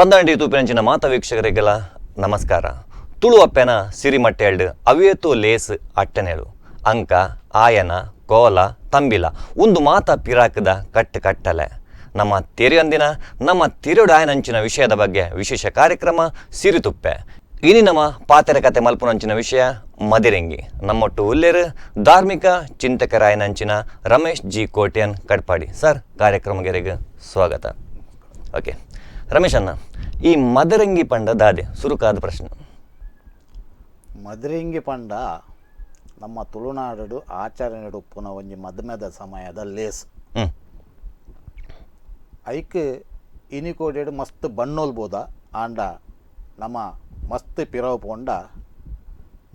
ಪಂದಂಡಿ ತೂಪಿನಂಚಿನ ಮಾತ ವೀಕ್ಷಕರಿಗೆಲ್ಲ ನಮಸ್ಕಾರ. ತುಳು ಅಪ್ಪೆನ ಸಿರಿಮಟ್ಟೆಲ್ಡ್ ಅವಿಯತು ಲೇಸ್ ಅಟ್ಟನೇಳು, ಅಂಕ, ಆಯನ, ಕೋಲ, ತಂಬಿಲ, ಒಂದು ಮಾತ ಪಿರಾಕದ ಕಟ್ಟು ಕಟ್ಟಲೆ. ನಮ್ಮ ತೆರೆಯೊಂದಿನ, ನಮ್ಮ ತಿರುಡಾಯನಂಚಿನ ವಿಷಯದ ಬಗ್ಗೆ ವಿಶೇಷ ಕಾರ್ಯಕ್ರಮ ಸಿರಿತುಪ್ಪೆ. ಇನಿ ನಮ್ಮ ಪಾತೆರ ಕತೆ ಮಲ್ಪುನಂಚಿನ ವಿಷಯ ಮದಿರಂಗಿ. ನಮ್ಮೊಟ್ಟು ಉಲ್ಲೇರು ಧಾರ್ಮಿಕ ಚಿಂತಕರಾಯನಂಚಿನ ರಮೇಶ್ ಜಿ ಕೋಟ್ಯನ್ ಕಡ್ಪಾಡಿ. ಸರ್, ಕಾರ್ಯಕ್ರಮಗೆರೆಗೆ ಸ್ವಾಗತ. ಓಕೆ. ರಮೇಶ್ ಅಣ್ಣ ಈ ಮದರಂಗಿ ಪಂಡ ದಾದೆ ಸುರುಕಾದ ಪ್ರಶ್ನೆ. ಮದರಿಂಗಿ ಪಂಡ ನಮ್ಮ ತುಳುನಾಡು ಆಚರಣೆ ಉಪ್ಪುನ ಒಂಜಿ ಮದ್ಮೆದ ಸಮಯದ ಲೇಸ್. ಐಕ್ ಇನಿಕೋಡೆಡ್ ಮಸ್ತ್ ಬಣ್ಣೋಲ್ಬೋದ? ಆಂಡ ನಮ್ಮ ಮಸ್ತ್ ಪಿರವು ಪೋಂಡ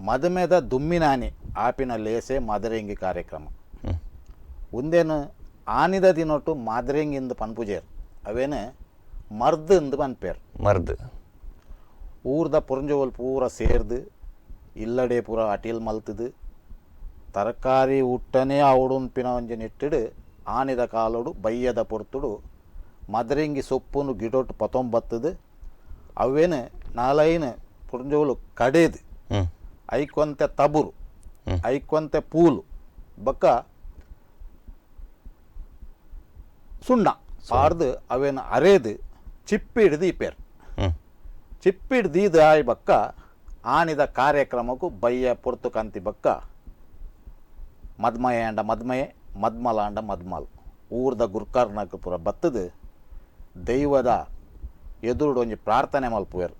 ಮದುಮೆದ ದುಮ್ಮಿನಾನಿ ಆಪಿನ ಲೇಸೆ ಮದರಂಗಿ ಕಾರ್ಯಕ್ರಮ. ಉಂದೇನು ಆನಿದ ದಿನೊಟ್ಟು ಮಾದರಿಂಗಿಂದ ಪನ್ಪುಜೇರ್. ಅವೇನು ಮರ್ದಿಂದು ಪನ್ಪೇರ್ ಮರ್ದು. ಊರ್ದ ಪುರಂಜೋಲ್ ಪೂರ ಸೇರ್ದು ಇಲ್ಲಡೆ ಪೂರ ಅಟೀಲ್ ಮಲ್ತದು ತರಕಾರಿ ಉಟ್ಟನೇ ಅವಡುನ್ಪಿನ ಒಂಜಿ ನೆಟ್ಟಿಡು ಆನಿದ ಕಾಲೋಡು ಬಯ್ಯದ ಪೊರ್ತುಡು ಮದರಿಂಗಿ ಸೊಪ್ಪುನು ಗಿಡೊಟ್ಟು ಪತೊಂಬತ್ತದು ಅವೇನು ನಾಲೈನು ಪುರಂಜೋಲು ಕಡೇದು. ಐಕೊಂತೆ ತಬುರು. ಐಕೊಂತೆ ಪೂಲು ಬಕ್ಕ ಸುಣ್ಣ ಪಾರ್ದು ಅವೇನು ಅರೇದು ಚಿಪ್ಪಿಡ್ದು ಇಪ್ಪೇರು ಚಿಪ್ಪಿಡ್ ಚಿಪ್ಪಿಡ್ದೀದ ಆಯ್ ಬಕ್ಕ ಆನಿದ ಕಾರ್ಯಕ್ರಮಕ್ಕೂ ಬಯ್ಯ ಪೊರ್ತು ಕಂತಿ ಬಕ್ಕ. ಮದ್ಮಯ ಅಂಡ ಮದ್ಮಯೆ ಮದ್ಮಲ ಅಂಡ ಮದ್ಮಲ್. ಊರ್ದ ಗುರ್ಕರ್ನಕ್ ಪೂರ ಬತ್ತದು ದೈವದ ಎದುರುಡು ಒಂಜಿ ಪ್ರಾರ್ಥನೆ ಮಲ್ಪುವೆರು.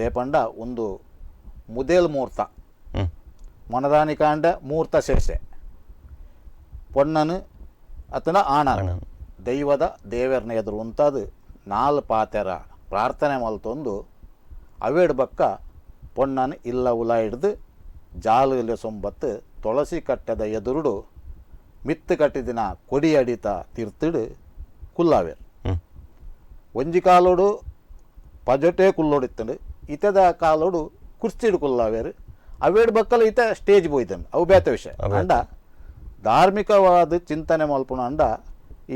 ದೇಪಂಡ ಒಂದು ಮುದೇಲ್ ಮೂರ್ತ. ಮನದಾನಿ ಕಾಂಡ ಮುಹೂರ್ತ ಶೇಷೆ. ಪೊಣ್ಣನು ಅತನ ಆಣ ದೈವದ ದೇವರನ ಎದುರು ಉಂತಾದು ನಾಲ್ ಪಾತೆರ ಪ್ರಾರ್ಥನೆ ಮಲ್ತೊಂದು ಅವೇಡ್ ಬಕ್ಕ ಪೊಣ್ಣನ ಇಲ್ಲ ಉಲ ಹಿಡ್ದು ಜಾಲು ಸೊಂಬತ್ತು ತುಳಸಿ ಕಟ್ಟದ ಎದುರುಡು ಮಿತ್ತು ಕಟ್ಟಿದಿನ ಕೊಡಿ ಅಡಿತ ತಿರ್ತಿಡು ಕುಲ್ಲಾವೇರ್. ಒಂಜಿ ಕಾಲೋಡು ಪಜೊಟೆ ಕುಲ್ಲೋಡಿತ್ತಂಡು ಇತದ ಕಾಲೋಡು ಕುರ್ಚಿಡು ಕುಲ್ಲಾವೇರು. ಅವೇಡ್ ಬಕ್ಕಲ ಈತ ಸ್ಟೇಜ್ ಬೋಯ್ತಂಡು ಅವು ಬೇತ ವಿಷಯ. ಅಂಡ ಧಾರ್ಮಿಕವಾದ ಚಿಂತನೆ ಮಲ್ಪುನ ಅಂಡ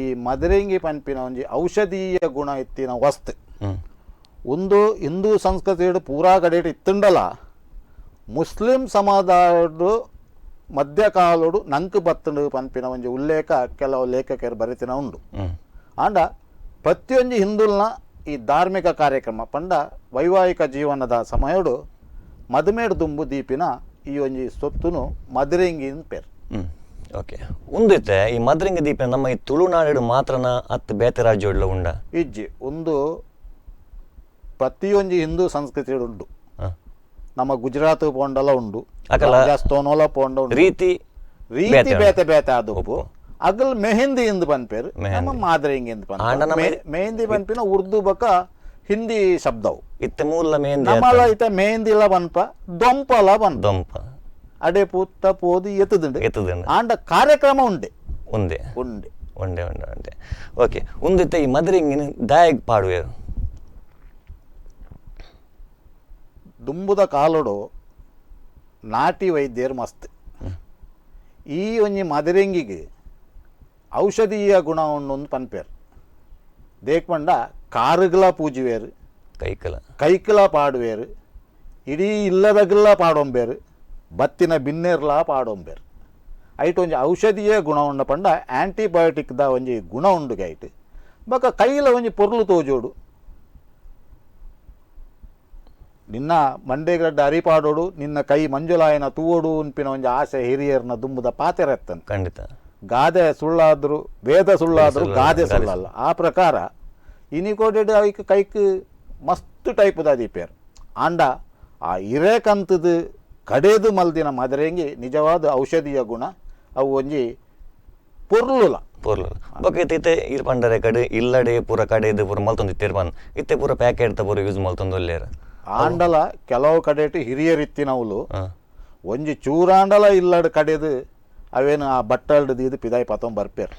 ಈ ಮದರಂಗಿ ಪಂಪಿನ ಒಂಜಿ ಔಷಧೀಯ ಗುಣ ಇತ್ತಿನ ವಸ್ತು. ಒಂದು ಹಿಂದೂ ಸಂಸ್ಕೃತಿಡು ಪೂರಾ ಕಡೆ ಇತ್ತುಂಡಲ ಮುಸ್ಲಿಂ ಸಮುದಾಯಡು ಮಧ್ಯಕಾಲೋಡು ನಂಕು ಬತ್ತಂಡು ಪಂಪಿನ ಒಂಜಿ ಉಲ್ಲೇಖ ಕೆಲವು ಲೇಖಕರು ಬರಿತಿನ ಉಂಡು. ಆಂಡ ಪ್ರತಿಯೊಂದು ಹಿಂದುಲ್ನ ಈ ಧಾರ್ಮಿಕ ಕಾರ್ಯಕ್ರಮ ಪಂಡ ವೈವಾಹಿಕ ಜೀವನದ ಸಮಯಡು ಮದುಮೇಡು ದುಂಬು ದೀಪಿನ ಈ ಒಂಜಿ ಸೊತ್ತುನು ಮದುರೆಂಗಿ ಪೇರು. ಓಕೆ. ಉಂದಿತ್ತೆ ಈ ಮದ್ರಿಂಗ ದೀಪ ನಮ್ಮ ಈ ತುಳುನಾಡು ಮಾತ್ರನ ಅತ್ತು ಬೇತೆ ರಾಜ್ಯ ಉಂಡ? ಇಜ್ಜಿ ಒಂದು ಪ್ರತಿಯೊಂದು ಹಿಂದೂ ಸಂಸ್ಕೃತಿ ಉಂಡು. ನಮ್ಮ ಗುಜರಾತ್ ಪೋಂಡಲ ಉಂಡು ರಾಜಸ್ಥಾನೋಲ ಪೋಂಡ ಉಂಡು. ರೀತಿ ರೀತಿ ಬೇತೆ. ಬೇತೆ ಅದು ಅಗಲ್ ಮೆಹಂದಿ ಇಂದು ಪನ್ಪೇರು ನಮ್ಮ ಮಾದರಿಂಗ್ ಇಂದು ನಮ್ಮ ಮೆಹಂದಿ ಪನ್ಪಿನ ಉರ್ದು ಬಕ ಹಿಂದಿ ಶಬ್ದವು. ಇತ್ತ ಮೂಲ ಮೇಂದಿ ನಮ್ಮಲ ಐತ ಮೆಹಂದಿಲ ಪನ್ಪ ದೊಂಪಲ ಪನ್ಪ ದೊಂಪ. ಅಡೆ ಪೂತ ಪೋದಿ ಎತ್ತದುಂಡು ಎತ್ತದಂಡ ಆಂಡ ಕಾರ್ಯಕ್ರಮ ಉಂಡೆ ఉండే ಉಂಡೆ ಉಂಡೆ ಉಂಡೆ ಉಂಡೆ ಓಕೆ ಉಂದಿತ್ತೆ ಈ ಮದರಿಂಗಿನ ದಾಯಗ್ ಪಾಡುವೆರು ದುಂಬುದ ಕಾಲೋಡು ನಾಟಿ ವೈದ್ಯರು ಮಸ್ತ್ ಈ ಒಂಜಿ ಮದರಿಂಗಿಗೆ ಔಷಧೀಯ ಗುಣ ಉಂಡು ಪನ್ಪೇರು ದೇಕ್ಪಂಡ ಕಾರುಗಳ ಪೂಜುವೇರು ಕೈಕಲ ಕೈಕಲ ಪಾಡುವೇರು ಇಡೀ ಇಲ್ಲದಗಲ್ಲ ಪಾಡೊಂಬೇರು ಬತ್ತಿನ ಬಿನ್ನೆರ್ಲ ಪಾಡೊಂಬೆರ್. ಐಟ್ ಒಂಜಿ ಔಷಧೀಯ ಗುಣ ಉಂಡ ಪಂಡ ಆ್ಯಂಟಿಬಯೋಟಿಕ್ದ ಒಂಜಿ ಗುಣ ಉಂಡುಗೆ ಐಟ್. ಬೊಕ ಕೈಲ ಒಂಜಿ ಪೊರ್ಲು ತೋಜೋಡು. ನಿನ್ನ ಮಂಡೆಗಡ್ಡ ಅರಿಪಾಡೋಡು ನಿನ್ನ ಕೈ ಮಂಜುಲಾಯನ ತೂವೋಡು ಉನ್ಪಿನ ಒಂಜಿ ಆಸೆ ಹಿರಿಯರ್ನ ದುಂಬುದ ಪಾತೆರೆತ್ತನ್. ಖಂಡಿತ. ಗಾದೆ ಸುಳ್ಳಾದ್ರು ವೇದ ಸುಳ್ಳಾದ್ರು ಗಾದೆ ಸುಳ್ಳಲ್ಲ. ಆ ಪ್ರಕಾರ ಇನಿಕೋಡೆಡ್ ಐಕ್ ಕೈಕ್ ಮಸ್ತ್ ಟೈಪ್ದ ದೀಪೇರ್ ಆಂಡ ಆ ಇರೇಕಂತದ ಕಡೆದು ಮಲ್ದಿನ ಮದರೆಂಗಿ ನಿಜವಾದ ಔಷಧಿಯ ಗುಣ. ಅವು ಒಂಜಿ ಪೊರ್ಲುಲ. ಪೂರ್ಲ ಬೊಕ ಇತ್ತೆ ಇತ್ತೆ ಇರ್ ಪಂಡರೆ ಕಡೆ ಇಲ್ಲಡೆ ಪೂರ ಕಡೆದು ಪೂರ ಮಲ್ತೊಂದು ಇತ್ತಿರ್ ಬಂದ್ ಇತ್ತೆ ಪೂರ ಪ್ಯಾಕೆಟ್ ತ ಪೂರ ಯೂಸ್ ಮಲ್ತೊಂದು ಒಲ್ಲೇರ. ಆಂಡಲ ಕೆಲವು ಕಡೆಟು ಹಿರಿಯರಿತ್ತಿನವುಲು ಒಂಜಿ ಚೂರಾಂಡಲ ಇಲ್ಲಡ್ ಕಡೆದು ಅವೇನು ಆ ಬಟ್ಟಲ್ಡ್ ದೀದು ಪಿದಾಯಿ ಪತೊಂದು ಬರ್ಪೇರ್.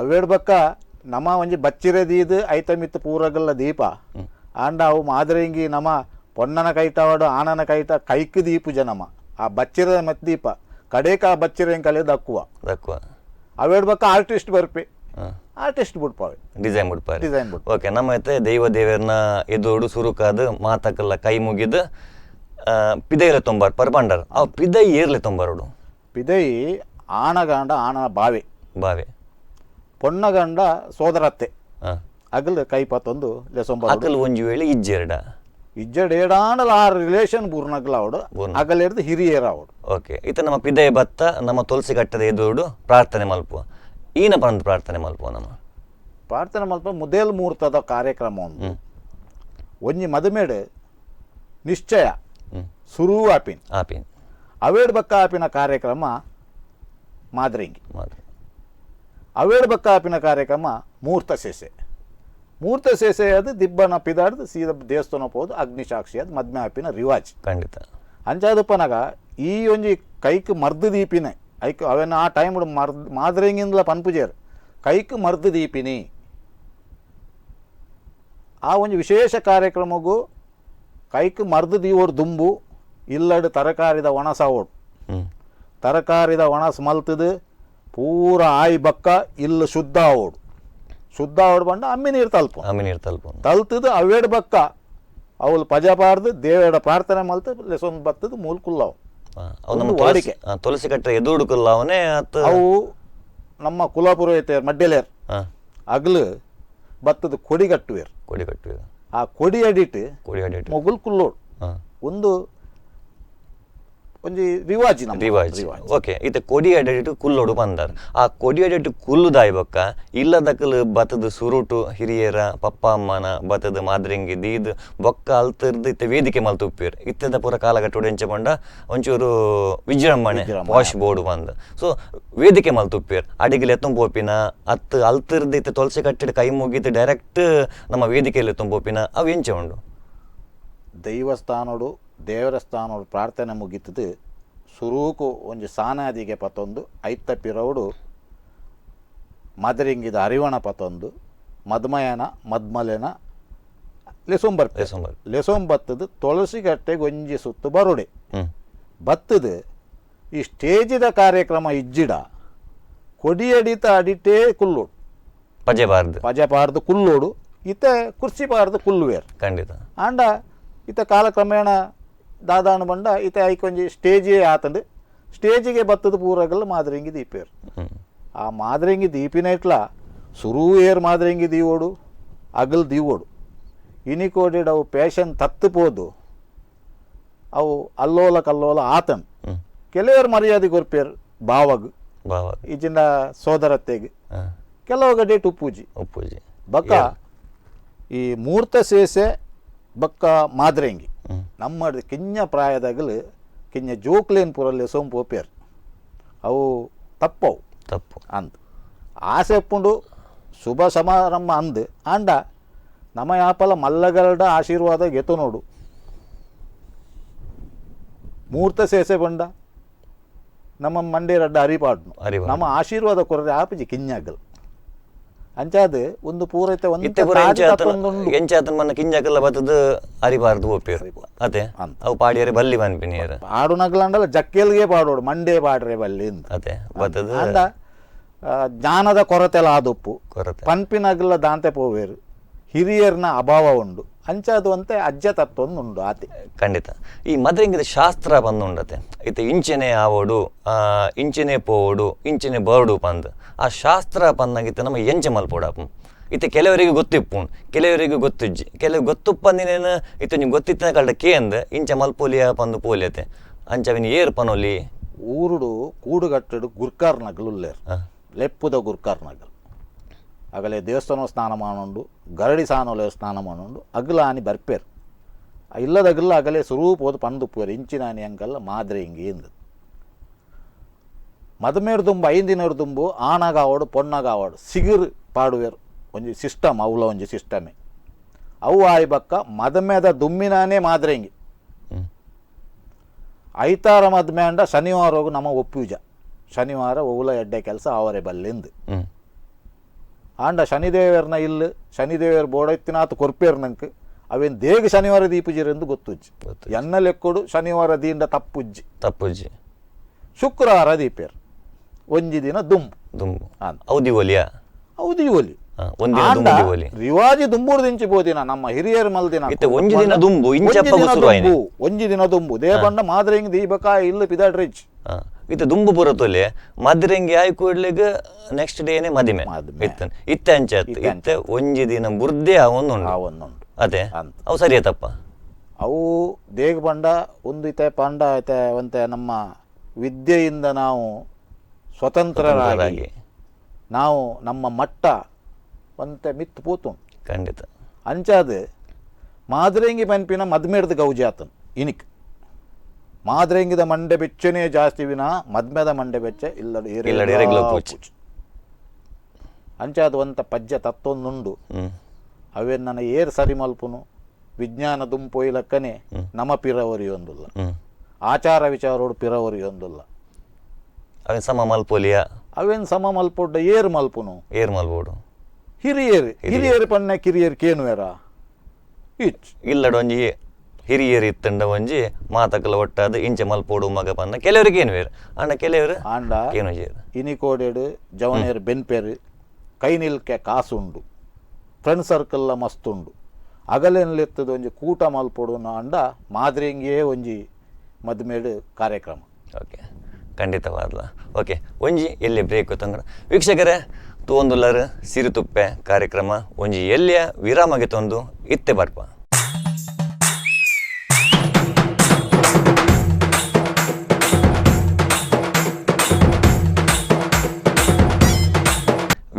ಅವೇಡ್ ಬಕ್ಕ ನಮ ಒಂಜಿ ಬಚ್ಚಿರೆ ದೀದು ಐತ ಮಿತ್ತು ಪೂರಗಲ್ಲ ದೀಪ. ಆಂಡ ಅವು ಮಾದರಿಂಗಿ ನಮ ಪೊನ್ನನ ಕೈಟವಾಡು ಆನನ ಕೈತ ಕೈಕ್ ದೀಪು ಜನಮ ಆ ಬಚ್ಚಿರ ಮತ್ ದೀಪ. ಕಡೇಕ ಆ ಬಚ್ಚಿರ ಕಲೆ ದಕ್ಕುವ. ದಕ್ಕುವ. ಅವೇಡ್ ಬಕ್ಕ ಆರ್ಟಿಸ್ಟ್ ಬರ್ಪಿ. ಆರ್ಟಿಸ್ಟ್ ಬಿಡ್ಪಾವೆ. ಡಿಸೈನ್ ಬಿಡ್ಪಾವೆ ಡಿಸೈನ್ ಬಿಡ್ ಓಕೆ ನಮ್ಮ ಐತೆ ದೈವ ದೇವರನ್ನ ಎದುರು ಸುರುಕಾದ ಮಾತಕ್ಕಲ್ಲ ಕೈ ಮುಗಿದು ಪಿದೈಲೆ ತೊಂಬಾರ್ ಪರ್ಬಂಡರ್ ಅವ್ ಪಿದೈ ಏರ್ಲೆ ತೊಂಬಾರೋಡು ಪಿದೈ ಆಣಗಂಡ ಆಣ ಬಾವೆ. ಬಾವೆ. ಪೊನ್ನಗಂಡ ಸೋದರತ್ತೆ. ಅಗಲ್ ಕೈ ಪತ್ತೊಂದು ಲೆಸೊಂಬ ಅಗಲ್ ಒಂಜಿ ವೇಳೆ ಇಜ್ಜೆರಡ ಇಜ್ಜಡ್ ಏಡಾಂಡಲ ಆ ರಿಲೇಷನ್ ಬೂರ್ನಗ್ಲ ಅಗಲೇರ್ದು ಬೂರ್ನ. ಅಗಲಿರ್ದು ಹಿರಿಯರ ಅವಡು ಓಕೆ ಈತ ನಮ್ಮ ಪಿದೈ ಬತ್ತ ನಮ್ಮ ತುಳಸಿ ಕಟ್ಟದ ಎದುರುಡು ಪ್ರಾರ್ಥನೆ ಮಲ್ಪುವ. ಈನ ಬಂದು ಪ್ರಾರ್ಥನೆ ಮಲ್ಪುವ ನಮ್ಮ? ಪ್ರಾರ್ಥನೆ ಮಲ್ಪ ಮುದೇಲ್ ಮುಹೂರ್ತದ ಕಾರ್ಯಕ್ರಮ ಒಂದು. ಒಂಜಿ ಮದುಮೇಡು ನಿಶ್ಚಯ ಸುರು ಆಪಿನ್ ಆಪಿನ್. ಅವೇಡ್ ಬಕ್ಕ ಆಪಿನ ಕಾರ್ಯಕ್ರಮ ಮಾದ್ರಿಂಗಿ. ಮಾದರಿ ಅವೇಡ್ ಬಕ್ಕ ಆಪಿನ ಕಾರ್ಯಕ್ರಮ ಮೂರ್ತ ಸೇಸೆ ಮೂರ್ತ ಸೇಸೆ ಅದು ದಿಬ್ಬನ ಪಿದಾಡ್ದು ಸೀದ ದೇವಸ್ಥಾನ ಹೋದು ಅಗ್ನಿಸಾಕ್ಷಿ ಅದು ಮದ್ಮೆ ಆಪಿನ ರಿವಾಜ್. ಖಂಡಿತ. ಅಂಚಾದಪ್ಪನಾಗ ಈ ಒಂಜಿ ಕೈಕ್ ಮರ್ದು ದೀಪಿನೇ. ಐಕ್ ಅವೇನ ಆ ಟೈಮ್ ಮರ್ದ್ ಮಾದ್ರೆಂಗಿಂದಲ ಪನ್ಪುಜೇರ್. ಕೈಕ್ ಮರ್ದು ದೀಪಿನಿ. ಆ ಒಂದು ವಿಶೇಷ ಕಾರ್ಯಕ್ರಮಗೂ ಕೈಕ್ ಮರ್ದು ದೀವೋಡು ದುಂಬು ಇಲ್ಲಡ್ ತರಕಾರಿದ ಒಣಸ ಓಡು ಹ್ಞೂ ತರಕಾರಿದ ಒಣಸ್ ಮಲ್ತದು ಪೂರ ಆಯಿ ಬಕ್ಕ ಇಲ್ಲ ಶುದ್ಧ ಓಡು ಶುದ್ಧ ಓಡ್ ಬಂಡ ಅಮ್ಮಿ ನೀರು ತಲ್ಪ. ಅಮ್ಮಿ ನೀರು ತಲುಪು. ತಲ್ತದ ಅವೇಡ್ ಬಕ್ಕ. ಅವಳು ಪಜಪಾರ್ದು ದೇವೇಡ ಪ್ರಾರ್ಥನೆ ಮಲ್ತ ಲೆಸೊಂದು ಬತ್ತದ ಮೂಲ್ಕುಲ್ಲವು ಒಂದು ತುಳಸಿ ವಾಡಿಕೆ. ತುಳಸಿ ಕಟ್ಟ ಎದುರುಕಲ್ಲ ಅವನೇ ಅತ್ತ ಅವು ನಮ್ಮ ಐತೆ ಮಡ್ಡೆಲೇರ್ ಹಾಂ. ಅಗ್ಲು ಬತ್ತದ ಕೊಡಿ ಕಟ್ಟುವೇರ್. ಕೊಡಿ ಕಟ್ಟುವೇರ್ ಆ ಕೊಡಿ ಅಡಿಟ್ ಕೊಡಿ ಅಡಿಟ್. ಮೊಗುಲ್ ಕುಲ್ಲೋಡ್. ಒಂದು ಒಂಜಿ ವಿವಾಜಿ ನಮ್ಮ ರಿವಾಜ್. ರಿವಾಜ್. ಓಕೆ ಇತ್ತೆ ಕೊಡಿ ಅಡಿಟ್ಟು ಕುಲ್ಲೋಡು ಬಂದಾರ. ಆ ಕೊಡಿ ಎಡೆಟು ಕುಲ್ಲು ದಾಯಿ ಬೊಕ್ಕ ಇಲ್ಲದಕ್ಕಲು ಬತದ ಸುರುಟು ಹಿರಿಯರ ಪಪ್ಪ ಅಮ್ಮನ ಬತದ ಮಾದ್ರಿಂಗಿ ದೀದ್ ಬೊಕ್ಕ ಅಲ್ತಿರ್ದು ಇತ್ತೆ ವೇದಿಕೆ ಮಲ್ತು ಉಪ್ಪಿರ್ ಇತ್ತೆದ ಪೂರ ಕಾಲಘಟ್ಟ ಎಂಚ ಪಂಡ ಒಂಚೂರು ವಿಜೃಂಭಣೆ. ವಾಶ್ ಬೋರ್ಡ್ ಬಂದ ಸೊ ವೇದಿಕೆ ಮಲ್ತು ಉಪ್ಪಿರ್ ಅಡಿಗೆಲೆ ತುಂಬೋಪಿನ ಅತ್ ಅಲ್ತಿರ್ದು ಇತ್ತ ತುಳಸಿ ಕಟ್ಟಿದ ಕೈ ಮುಗಿದು ಡೈರೆಕ್ಟ್ ನಮ್ಮ ವೇದಿಕೆಯಲ್ಲಿ ತುಂಬೋಪಿನ ಅವು ಎಂಚ ಉಂಡು? ದೈವಸ್ಥಾನೋಡು ದೇವರ ಸ್ಥಾನ ಪ್ರಾರ್ಥನೆ ಮುಗಿತದು. ಸುರೂಕು ಒಂಜಿ ಸಾನಾದಿಗೆ ಪತೊಂದು ಐತ ಪಿರವುಡು ಮದರಿಂಗಿದ ಅರಿವಣ ಪತೊಂದು ಮದ್ಮಯನ ಮದ್ಮಲೆನ ಲೆಸೊಂಬರ್ ಲೆಸೊಂಬತ್ತದು ತುಳಸಿ ಗಟ್ಟೆಗೆ ಒಂಜಿ ಸುತ್ತು ಬರುಡೆ ಬತ್ತದು ಈ ಸ್ಟೇಜಿದ ಕಾರ್ಯಕ್ರಮ ಇಜ್ಜಿಡ ಕೊಡಿಯಡಿತ ಅಡಿಟೇ ಕುಲ್ಲೋಡು. ಪಜೆ ಬಾರ್ದು. ಪಜೆ ಪಾರ್ದು ಕುಲ್ಲೋಡು ಇತ ಕುರ್ಚಿ ಪಾರ್ದು ಕುಲ್ಲುವೇರ್. ಖಂಡಿತ. ಆಂಡ ಇತ ಕಾಲಕ್ರಮೇಣ ದಾದಾನು ಬಂಡ ಇತ ಐಕೊಂಜಿ ಸ್ಟೇಜೇ ಆತಂಡು ಸ್ಟೇಜಿಗೆ ಬತ್ತದ ಪೂರಗಲ್ಲ ಮಾದರಿಂಗಿ ದೀಪೇರು. ಆ ಮಾದರಿಂಗಿ ದೀಪಿನ ಇಟ್ಲ ಸುರೂ ಏರ್ ಮಾದರಿಂಗಿ ದೀವೋಡು ಅಗಲ್ ದೀವೋಡು. ಇನಿಕೋಡಿಡ್ ಅವು ಪೇಷನ್ ತತ್ತುಪೋದು ಅವು ಅಲ್ಲೋಲ ಕಲ್ಲೋಲ ಆತನ್ ಕೆಲವರು ಮರ್ಯಾದೆ ಕೊರ್ಪೇರು ಬಾವಗ್. ಈಜಿನ ಸೋದರತ್ತೆಗೆ. ಕೆಲವು ಗಡೇಟ್ ಟುಪ್ಪೂಜಿ ಉಪ್ಪುಜಿ. ಬಕ್ಕ ಈ ಮೂರ್ತ ಸೇಸೆ ಬಕ್ಕ ಮಾದ್ರೆಂಗಿ. ನಮ್ಮ ಕಿಂಜ ಪ್ರಾಯದಾಗಲು ಕಿಂಜ ಜೋಕ್ಲೇನ್ ಪುರಲ್ಲಿ ಸೋಂಪು ಒಪ್ಪೇರ್ ಅವು ತಪ್ಪವು. ತಪ್ಪು. ಅಂದ್. ಆಸೆ ಉಪ್ಪುಂಡು ಶುಭ ಸಮಾರಂಭ ಅಂದ್. ಆಂಡ ನಮ್ಮ ಯಾಪಲ ಮಲ್ಲಗಲ್ಡ ಆಶೀರ್ವಾದ ಗೆತು ನೋಡು. ಮೂರ್ತ ಸೇಸೆ ಬಂಡ ನಮ್ಮ ಮಂಡೆ ರಡ್ಡ. ನಮ್ಮ ಆಶೀರ್ವಾದ ಕೊರ್ರೆ ಆಪಜಿ ಕಿಂಜಾಗಲ್ ಅಂಚಾದ ಒಂದು ಪೂರೈತೆ ಒಂದು ಇತ್ತೆ ಪೂರ ಎಂಚಾತನ. ಎಂಚಾತನ ಮನ್ನ ಕಿಂಜಕಲ್ಲ ಬತ್ತದ ಅರಿಬಾರ್ದು ಒಪ್ಪಿರು ಅತೆ. ಅವು ಪಾಡಿಯರೆ ಬಲ್ಲಿ ಬನ್ಪಿನಿಯರು ಪಾಡು ನಗ್ಲಂಡಲ್ಲ ಜಕ್ಕೆಲ್ಗೆ ಪಾಡೋಡು ಮಂಡೇ ಪಾಡ್ರೆ ಬಲ್ಲಿ ಅಂತ ಅತೆ ಬತ್ತದ ಆ, ಜ್ಞಾನದ ಕೊರತೆಲ ಆದೊಪ್ಪು. ಕೊರತೆ. ಪನ್ಪಿನಗಲ್ಲ ದಾಂತೆ ಪೋವೇರು. ಹಿರಿಯರ್ನ ಅಭಾವ ಉಂಡು ಅಂಚದು ಒಂತೆ ಅಜ್ಜ ಉಂಡು ಆತಿ. ಖಂಡಿತ. ಈ ಮದ್ರಿಂಗದ ಶಾಸ್ತ್ರ ಬಂದುಂಡತೆ ಇತ್ತೆ ಇಂಚನೆ ಆವೋಡು ಇಂಚೆನೆ ಪೋವೋಡು ಇಂಚನೆ ಬರ್ಡು ಪಂದ್. ಆ ಶಾಸ್ತ್ರ ಪಂದಂಗಿತ್ತೆ ನಮ್ಮ ಎಂಚ ಮಲ್ಪೋಡಪ್ಪ ಇತ್ತೆ ಕೆಲವರಿಗೆ ಗೊತ್ತಿಪ್ಪುಂಡು ಕೆಲವರಿಗೆ ಗೊತ್ತಿಜ್ಜಿ. ಕೆಲವು ಗೊತ್ತುಪ್ಪಂದಿನೇನು ಇತ್ತೆ ನೀವು ಗೊತ್ತಿತ್ತಿನ ಕೇ ಕೇಂದ್ ಇಂಚ ಮಲ್ಪೋಲಿಯ ಪಂದು ಪೋಲಿಯತೆ. ಅಂಚವಿನ ಏರ್ ಪನೊಲಿ ಊರುಡು ಕೂಡುಗಟ್ಟಡು ಗುರ್ಕಾರ್ ನಗಲು ಲೆಪ್ಪುದ ಗುರ್ಕಾರ್ ನಗಲ್. ಅಗಲೇ ದೇವಸ್ಥಾನ ಸ್ನಾನ ಮಾಡೋಂಡು ಗರಡಿ ಸಾನೊಲೆ ಸ್ನಾನ ಮಾಡೋಂಡು ಅಗಲ ಆನಿ ಬರ್ಪೇರು. ಇಲ್ಲದ ಅಗಲ ಅಗಲೇ ಸ್ವರೂಪ ಹೋದು ಪಂದುಪ್ಪೇರು ಇಂಚಿನ ಆನಿ ಹಂಗಲ್ಲ ಮಾದ್ರೆ ಹಿಂಗೆ ಇಂದು ಮದಮೇರು ದುಂಬು ಐಂದಿನರು ದುಂಬು ಆಣಗಾವಡು ಪೊಣ್ಣಗಾವಡು ಸಿಗುರು ಪಾಡುವೇರು ಒಂಜಿ ಸಿಸ್ಟಮ್ ಅವಳ ಒಂಜಿ ಸಿಸ್ಟಮೇ. ಅವು ಆಯ್ ಬಕ್ಕ ಮದಮೇದ ದುಮ್ಮಿನಾನೇ ಮಾದ್ರೆಂಗಿ ಹಿಂಗೆ ಐತಾರ ಮದ್ಮೆ ಅಂಡ ಶನಿವಾರ ಹೋಗು ನಮ್ಮ ಒಪ್ಪುಜ. ಶನಿವಾರ ಒವುಲ ಎಡ್ಡೆ ಕೆಲಸ ಅವರೇ ಬಲ್ಲಿಂದು. ಆಂಡ ಶನಿದೇವರ್ನ ಇಲ್ಲು ಶನಿದೇವರ ಬೋಡೈತಿನಾತು ಕೊರ್ಪೇರ್ ನಂಕ್ ಅವೇನ್ ದೇಗ ಶನಿವಾರ ದೀಪುಜಿರೆಂದು ಗೊತ್ತುಜ್ಜಿ. ಗೊತ್ತು. ಎನ್ನ ಲೆಕ್ಕೊಡು ಶನಿವಾರ ದೀಂಡ ತಪ್ಪುಜ್ಜಿ. ತಪ್ಪುಜ್ಜಿ. ಶುಕ್ರವಾರ ದೀಪೇರ್. ಒಂಜಿ ದಿನ ದುಂಬು ದುಂಬು ಔದಿ ಒಲಿಯ? ಔದಿ ಒಲಿ. ರಿವಾಜಿ ದುಂಬುಡು ದಿಂಚಿ ಬೋದಿನ ನಮ್ಮ ಹಿರಿಯರ ಮಲ್ದಿನ ಒಂಜಿ ದಿನ ದುಂಬು ಒಂಜಿ ದಿನ ದುಂಬು, ಒಂಜಿ ದಿನ ದುಂಬು. ದೇವಣ್ಣ ಮಾದ್ರೆಂಗ್ ದೀಪಕ ಇಲ್ಲ ಪಿದಾಡ್ರಿಚ್ ಆ, ಇತ್ತೆ ದುಂಬು ಬರುತ್ತಲೆ ಮದ್ರೆಂಗಿ ಆಯ್ ಕೂಡ್ಲಿಗ ನೆಕ್ಸ್ಟ್ ಡೇನೆ ಮದಿಮೆ. ಇತ್ತನ್ ಇತ್ತೆ. ಅಂಚತ್ ಇತ್ತೆ ಇತ್ತೆ ಒಂಜಿ ದಿನ ಬುರ್ದೆ ಅವನು ಒಂದೊಂದು ಅದೇ. ಅವು ಸರಿಯತಪ್ಪ ಅವು ದೇಗ ಪಂಡ ಒಂದು ಇತೆ ಪಂಡ ಐತೆ ಒಂತೆ ನಮ್ಮ ವಿದ್ಯೆಯಿಂದ ನಾವು ಸ್ವತಂತ್ರರಾಗಿ. ನಾವು ನಮ್ಮ ಮಟ್ಟ ಒಂತೆ ಮಿತ್ತು ಪೂತು ಖಂಡಿತ. ಅಂಚಾದ ಮಾದ್ರೆಂಗಿ ಪನ್ಪಿನ ಮದ್ಮೇಡ್ದ ಗೌಜಿ ಆತನ್ ಇನಿಕ್. ಮಾದ್ರೆಂಗಿದ ಮಂಡೆ ಬೆಚ್ಚನೇ ಜಾಸ್ತಿ ವಿನ ಮದ್ಮೆದ ಮಂಡೆ ಬೆಚ್ಚ. ಅಂಚಾದ ಒಂತ ಪಜ್ಜ ತತ್ತೊಂದುಂಡು. ಅವೇ ಅವೇನ್ ನನ್ನ ಏರ್ ಸರಿ ಮಲ್ಪುನು? ವಿಜ್ಞಾನ ದುಂಪೊಯ್ಲಕ್ಕನೆ ನಮ ಪಿರವರಿಯೊಂದುಲ್ಲ ಒಂದುಲ್ಲ. ಆಚಾರ ವಿಚಾರೋಡು ಪಿರವರಿಯೊಂದುಲ್ಲ ಅವನ್ ಸಮ ಮಲ್ಪೋಲಿಯ ಅವೇನ್ ಸಮ ಮಲ್ಪೊಡ್ಡ ಏರ್ ಮಲ್ಪುನು? ಏರ್ ಮಲ್ಬೋಡು. ಹಿರಿಯರ್ ಹಿರಿಯರ್. ಪಣ್ಣ ಕಿರಿಯರ್ ಕೇನುವೆರ? ಇಚ್. ಇಲ್ಲಡ ಒಂಜಿ ಹಿರಿಯರು ಇತ್ತಂಡ ಒಂಜಿ ಮಾತಕಲ ಒಟ್ಟಾದ ಇಂಚ ಮಲ್ಪೋಡು ಮಗ ಬಂದ ಕೆಲವರಿಗೆ ಏನು ಬೇರೆ ಅಣ್ಣ ಕೆಲವರು? ಆಂಡ ಏನು ಇನಿಕೋಡೆಡು ಜವನೇರು ಬೆನ್ಪೇರು ಕೈ ನಿಲ್ಕೆ ಕಾಸುಂಡು. ಫ್ರೆಂಡ್ ಸರ್ಕಲ್ಲ ಮಸ್ತುಂಡು. ಅಗಲೆನ್ಲೆತ್ತದ ಒಂಜಿ ಕೂಟ ಮಲ್ಪೊಡುನ ಅಂಡ ಮಾದರಿಂಗೇ ಒಂಜಿ ಮದ್ಮೇಡು ಕಾರ್ಯಕ್ರಮ. ಓಕೆ. ಖಂಡಿತವಾದ್ಲ. ಓಕೆ ಒಂಜಿ ಎಲ್ಲಿ ಬ್ರೇಕ್ ತಂಗಡ. ವೀಕ್ಷಕರೇ ತೂವೊಂದುಲ್ಲರ್ ಸಿರಿತುಪ್ಪೆ ಕಾರ್ಯಕ್ರಮ ಒಂಜಿ ಎಲ್ಲಿಯ ವಿರಾಮಗೆ ತಂದು ಇತ್ತೆ ಬರ್ಪ.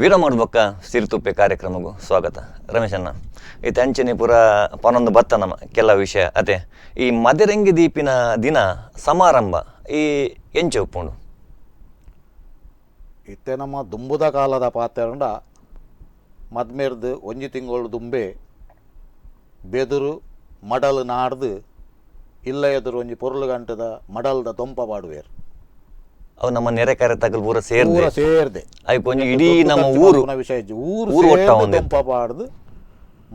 ವಿರಾಮದ ಮಾಡ್ಬಕ್ಕ ಸಿರಿತುಪ್ಪೆ ಕಾರ್ಯಕ್ರಮಗೂ ಸ್ವಾಗತ. ರಮೇಶಣ್ಣ ಈ ತಂಚನೆ ಪುರ ಪನೊಂದು ಬತ್ತ ನಮ್ಮ ಕೆಲ ವಿಷಯ. ಅದೇ, ಈ ಮದರಂಗಿ ದೀಪಿನ ದಿನ ಸಮಾರಂಭ ಈ ಎಂಚ ಉಪ್ಪುಂಡು ಇತ್ತೆ ನಮ್ಮ ದುಂಬುದ ಕಾಲದ ಪಾತ್ರಂಡ ಮದ್ಮೇರ್ದು ಒಂಜಿ ತಿಂಗಳು ದುಂಬೆ, ಬೆದುರು, ಮಡಲು ನಾಡ್ದು, ಇಲ್ಲ ಎದುರು ಒಂಜಿ ಪೊರ್ಲು ಗಂಟದ ಮಡಲ್ದ ದೊಂಪ ಪಾಡುವೇರು ಅವು ನಮ್ಮ ನೆರೆ ಕರೆ ತಗಲ್ ಪೂರ ಸೇರ್ದೆ. ಸೇರ್ದೆ. ಒಂಜಿ ಇಡೀ ನಮ್ಮ ಊರು ವಿಷಯ. ಊರು ಊರು ಒಟ್ಟ ಒಂದು. ಪಾಡ್ದು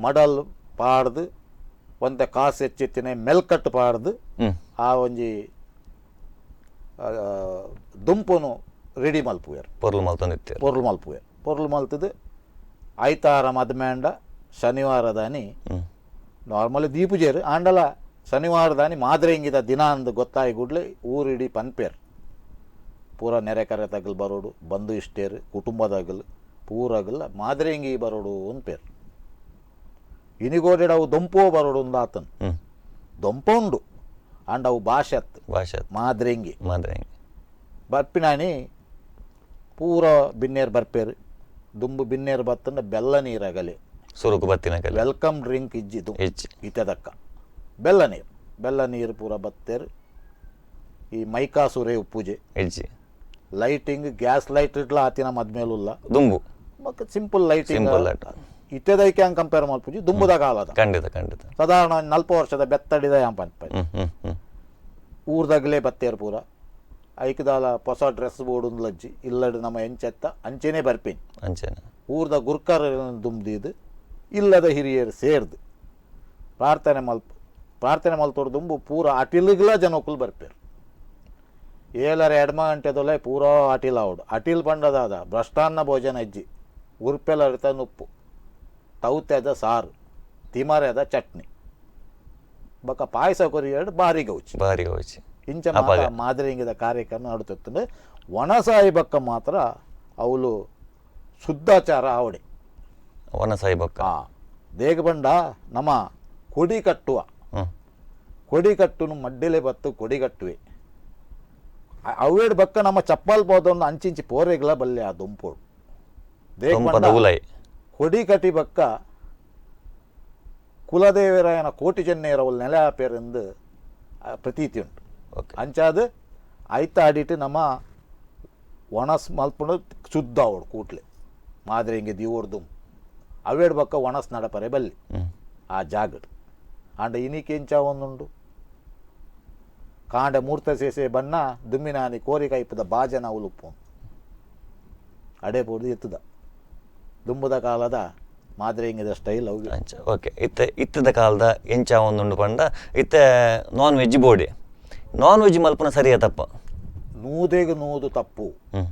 ಮಡಲ್ ಪಾಡ್ದು ಒಂದ ಕಾಸು ಹೆಚ್ಚೆತ್ತಿನ ಮೆಲ್ಕಟ್ಟು ಪಾಡ್ದು ಆ ಒಂಜಿ ದುಂಪುನು ರೆಡಿ ಮಲ್ಪುವೆರ್. ಪೊರ್ಲು ಮಲ್ತೊಂದಿತ್ತೇರು. ಪೊರ್ಲು ಮಲ್ಪುವೆ ಪೊರ್ಲು ಮಲ್ತದು ಐತಾರ ಮದ್ಮೇಂಡ ಶನಿವಾರದಾನಿ ನಾರ್ಮಲಿ ದೀಪುಜೇರು ಆಂಡಲ ಶನಿವಾರದಾನಿ ಮಾದ್ರೆಂಗಿದ ದಿನ ಅಂದು ಗೊತ್ತಾಯಿ ಗುಡ್ಲೆ ಊರಿಡಿ ಪನ್ಪೇರು. ಪೂರ ನೆರೆ ಕರೆ ತಗಲ್ ಬರೋಡು ಬಂಧು ಇಷ್ಟೇರು ಕುಟುಂಬದಾಗಲ್ ಪೂರಾಗಲ್ಲ ಮಾದ್ರೆಂಗಿ ಬರೋಡು ಪೇರು. ಇನಿಗೋಡೆಡ್ ಅವು ದೊಂಪೋ ಬರೋಡು ಒಂದು ಆತನ್. ದೊಂಪ ಉಂಡು ಅಂಡ್ ಅವು ಭಾಷೆ ಅತ್ತು ಭಾಷೆ ಮಾದರಿ ಮದರಂಗಿ. ಬರ್ಪಿನಾನಿ ಪೂರ ಬಿನ್ನೇರು ಬರ್ಪೇರು. ದುಂಬು ಬಿನ್ನೇರು ಬತ್ತಂಡ ಬೆಲ್ಲ ನೀರಾಗಲಿ ಸುರುಕು ಬತ್ತಿನ ವೆಲ್ಕಮ್ ಡ್ರಿಂಕ್ ಇಜ್ಜಿದು. ಇತದಕ್ಕ ಬೆಲ್ಲ ನೀರು. ಬೆಲ್ಲ ನೀರು ಪೂರ ಬತ್ತೇರು. ಈ ಮೈಕಾಸುರೇವು ಪೂಜೆ ಹೆಜ್ಜಿ ಲೈಟಿಂಗ್ ಗ್ಯಾಸ್ ಲೈಟ್ ಇಟ್ಲ ಆತಿನ ಮದ್ಮೇಲುಲ್ಲ ದುಂಬು. ಮತ್ತೆ ಸಿಂಪಲ್ ಲೈಟಿಂಗ್ Simple light. ಇತ್ತದೈಕೆ ಹಂಗೆ ಕಂಪೇರ್ ಮಾಡ್ಪೂಜಿ? ದುಂಬುದಾಗ ಆಲದ. ಖಂಡಿತ ಖಂಡಿತ. ಸಾಧಾರಣ ಒಂದ್ ನಲ್ಪ ವರ್ಷದ ಬೆತ್ತಡಿದ ಯಾಂಪ ಹ್ಮ್ ಹ್ಮ್ ಹ್ಮ್. ಊರ್ದಾಗಲೇ ಬತ್ತೇರು ಪೂರ. ಐಕದಾಲ ಹೊಸ ಡ್ರೆಸ್ ಬೋರ್ಡ್ ಲಜ್ಜಿ. ಇಲ್ಲಡ್ ನಮ್ಮ ಎಂಚೆತ್ತ ಅಂಚೆನೇ ಬರ್ಪೇನಿ. ಅಂಚೆನೆ. ಊರ್ದ ಗುರ್ಕರ್ ದುಂಬ್ದಿದ್ದು ಇಲ್ಲದ ಹಿರಿಯರು ಸೇರ್ದು. ಪ್ರಾರ್ಥನೆ ಮಲ್ಪ ಪ್ರಾರ್ಥನೆ ಮಲ್ತೋಡು ದುಂಬು ಪೂರ ಅಟಿಲ್ಗಲ ಜನಕ್ಕುಲ್ ಬರ್ಪೇರು. ಏಳರ ಎಡ್ಮ ಗಂಟೆದೊಲೆ ಪೂರಾ ಅಟಿಲ್ ಅವಡು ಅಟಿಲ್ ಪಂಡದಾದ ಭ್ರಷ್ಟಾನ್ನ ಭೋಜನ ಇಜ್ಜಿ. ಉರ್ಪೆಲ ನುಪ್ಪು. ಉಪ್ಪು ತೌತೆದ ಸಾರು. ತಿಮರೆದ ಚಟ್ನಿ. ಬಕ ಪಾಯಸ ಕೊರಿಯಡ್ ಬಾರಿ ಗೌಚಿ. ಬಾರಿ ಗೌಚಿ. ಇಂಚ. ಮಾತ ಮಾದರಿಂಗಿದ ಕಾರ್ಯಕ್ರಮ ನಡುತ್ತಿತ್ತು ಒಣಸಾಯಿ ಬಕ್ಕ ಮಾತ್ರ ಅವಳು ಶುದ್ಧಾಚಾರ ಆವಡೆ ಒಣಸಾಯಿ ಬಕ್ಕ ದೇಗ ಬಂಡ ನಮ್ಮ ಕೊಡಿ ಕಟ್ಟುವ. ಕೊಡಿ ಕಟ್ಟುನು ಮಡ್ಡಿಲೆ ಬತ್ತು ಕೊಡಿ ಕಟ್ಟುವೆ. ಅ- ಅವೇಡ್ ಬಕ್ಕ ನಮ್ಮ ಚಪ್ಪಲ್ ಪೋದೊಂದು ಅಂಚಿಂಚಿ ಪೋರೆಗಳ ಬಲ್ಲೆ ಆ ದುಂಪೋಡು ದೇಗ ದುಂಪದ ಬಂಡ ಉಲೈ ಕೊಡಿ ಕಟ್ಟಿ ಬಕ್ಕ ಕುಲದೇವರಾಯನ ಕೋಟಿ ಚೆನ್ನೇರವಲ್ ನೆಲೆ ಆಪೇರೆಂದು ಆ ಪ್ರತೀತಿ ಉಂಟು ಓಕೆ ಅಂಚಾದ ಐತ ಆಡಿಟ್ಟು ನಮ್ಮ ಒಣಸ್ ಮಲ್ಪುಂಡು ಶುದ್ಧ ಅವಡು ಕೂಟ್ಲೆ ಮಾದ್ರೆ ಹಿಂಗೆ ದಿವೋಡ್ದು ಅವೇಡ್ ಬಕ್ಕ ಒಣಸ್ ನಡಪರೆ ಬಲ್ಲಿ ಹ್ಮ್ ಆ ಜಾಗಡ್ ಆಂಡ ಇನಿಕೆಂಚ ಒಂದುಂಡು ಕಾಂಡೆ ಮೂರ್ತ ಸೇಸೆ ಬಣ್ಣ ದುಮ್ಮಿನಾನಿ ಕೋರಿ ಕೈಪದ ಬಾಜನ ಉಲುಪ್ಪು. ಅಡೆ ಪೋದು ಎತ್ತದ. ದುಂಬುದ ಕಾಲದ ಮಾದರಿ ಹಿಂಗಿದ ಸ್ಟೈಲ್ ಅವು. ಓಕೆ ಇತ್ತೆ ಇತ್ತದ ಕಾಲದ ಎಂಚ ಒಂದುಂಡು ಪಂಡ ಇತ್ತೆ ನಾನ್ ವೆಜ್ ಬೋಡಿ. ನಾನ್ ವೆಜ್ ಮಲ್ಪನ ಸರಿಯ ತಪ್ಪ? ನೂದೆಗೆ ನೂದು ತಪ್ಪು. ಹ್ಮ್.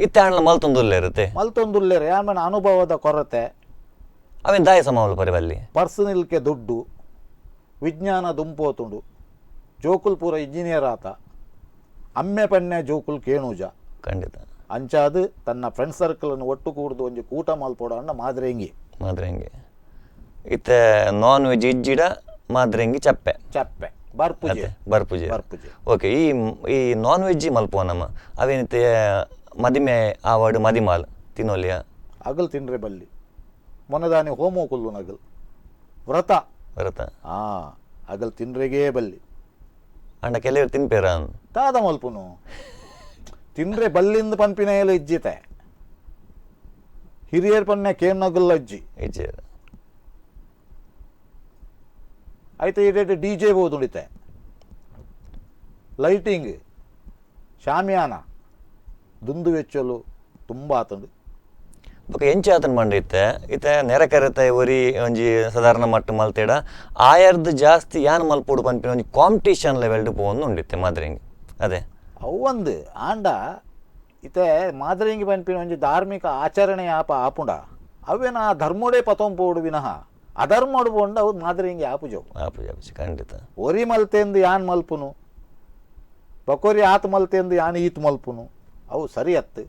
ಇತ್ತೆ ಹಣ್ಣು ಮಲ್ತೊಂದುಲ್ಲ ಇರುತ್ತೆ? ಮಲ್ತೊಂದುಲ್ಲೇರು ಯಾಮನ ಅನುಭವದ ಕೊರತೆ? ಅವೇನು ದಾಯ ಸಮಾವಲು ಪರಿವಲ್ಲಿ ಪರ್ಸನಲ್ಗೆ ದುಡ್ಡು ವಿಜ್ಞಾನ ದುಂಪೋತುಂಡು. ಜೋಕುಲ್ ಪೂರ ಇಂಜಿನಿಯರ್ ಆತ. ಅಮ್ಮೆ ಪನ್ನೆ ಜೋಕುಲ್ ಕೇಣುಜ. ಖಂಡಿತ. ಅಂಚಾದು ತನ್ನ ಫ್ರೆಂಡ್ ಸರ್ಕಲನ್ನು ಒಟ್ಟು ಕೂಡ್ದು ಒಂಜಿ ಕೂಟ ಮಾಲ್ಪೋಡ ಅಣ್ಣ ಮಾದ್ರೆಂಗಿ. ಮಾದ್ರೆಂಗಿ. ಇತ್ತೆ ನಾನ್ ವೆಜ್ ಇಜ್ಜಿಡ ಮಾದ್ರೆಂಗಿ ಚಪ್ಪೆ. ಚಪ್ಪೆ. ಬರ್ಪುಜೆ. ಬರ್ಪುಜೆ. ಬರ್ಪುಜೆ. ಓಕೆ ಈ ಈ ನಾನ್ ವೆಜ್ ಮಲ್ಪೋನಮ್ಮ ಅವೇನಿತ್ತೆ ಮದಿಮೆ ಆವಾಡು ಮದಿಮಾಲ್ ತಿನ್ನೋಲಿಯ? ಅಗಲ್ ತಿನ್ರೆ ಬಲ್ಲಿ. ಮೊನದಾನೆ ಹೋಮೋ ಕುಲ್ಲು ನಗಲ್. ವ್ರತ. ಬರುತ್ತಾ ಆ ಅಗಲ್ ತಿನ್ರೆಗೇ ಬಲ್ಲಿ. ಅಂಡ ಕೆಲವ್ರು ತಿನ್ಪೇರ ತಾದ ಮಲ್ಪುನು ತಿಂದ್ರೆ ಬಲ್ಲಿಂದ ಪನ್ಪಿನ ಎಲ್ಲ ಇಜ್ಜಿತೆ ಹಿರಿಯರ್ ಪನ್ನೆ ಕೇನ್ನಗುಲ್ಲ ಇಜ್ಜಿ ಇಜ್ಜಿ ಐತೆ ಇಡೇಟ್ ಡಿ ಜೆ ಬೋದು ಉಳಿತೆ ಲೈಟಿಂಗ್ ಶಾಮಿಯಾನ ದುಂದು ವೆಚ್ಚಲು ತುಂಬ ಆತುಂಡು ಬೊಕ ಎಂಚ ಆತನ್ ಮಂಡಿತ್ತೆ ಇತ್ತೆ ನೆರೆಕರೆತ ಒರಿ ಒಂಜಿ ಸಾಧಾರಣ ಮಟ್ಟ ಮಲ್ತೇಡ ಆಯರ್ದು ಜಾಸ್ತಿ ಯಾನ್ ಮಲ್ಪೊಡು ಪನ್ಪಿನ ಒಂಜಿ ಕಾಂಪಿಟೇಷನ್ ಲೆವೆಲ್ಡ್ ಪೋನ್ ಉಂಡಿತ್ತೆ ಮಾದ್ರೆಂಗಿ ಅದೇ ಅವೊಂದು ಆಂಡ ಇತ್ತೆ ಮಾದರಿಂಗಿ ಪನ್ಪಿನ ಒಂಜಿ ಧಾರ್ಮಿಕ ಆಚರಣೆ ಆಪ ಆಪುಂಡ ಅವೇನ ಆ ಧರ್ಮೋಡೆ ಪತೋಂ ಪೋಡು ವಿನಃ ಅಧರ್ಮೋಡು ಪೋಂಡ ಅವು ಮಾದರಿಂಗಿ ಆಪುಜವು ಆಪುಜಿ ಆಪುಜಿ ಖಂಡಿತ ಒರಿ ಮಲ್ತೆಂದು ಯಾನ್ ಮಲ್ಪುನು ಬಕೋರಿ ಆತ್ ಮಲ್ತೆಂದು ಯಾನ್ ಈತ್ ಮಲ್ಪುನು ಅವು ಸರಿ ಅತ್ತು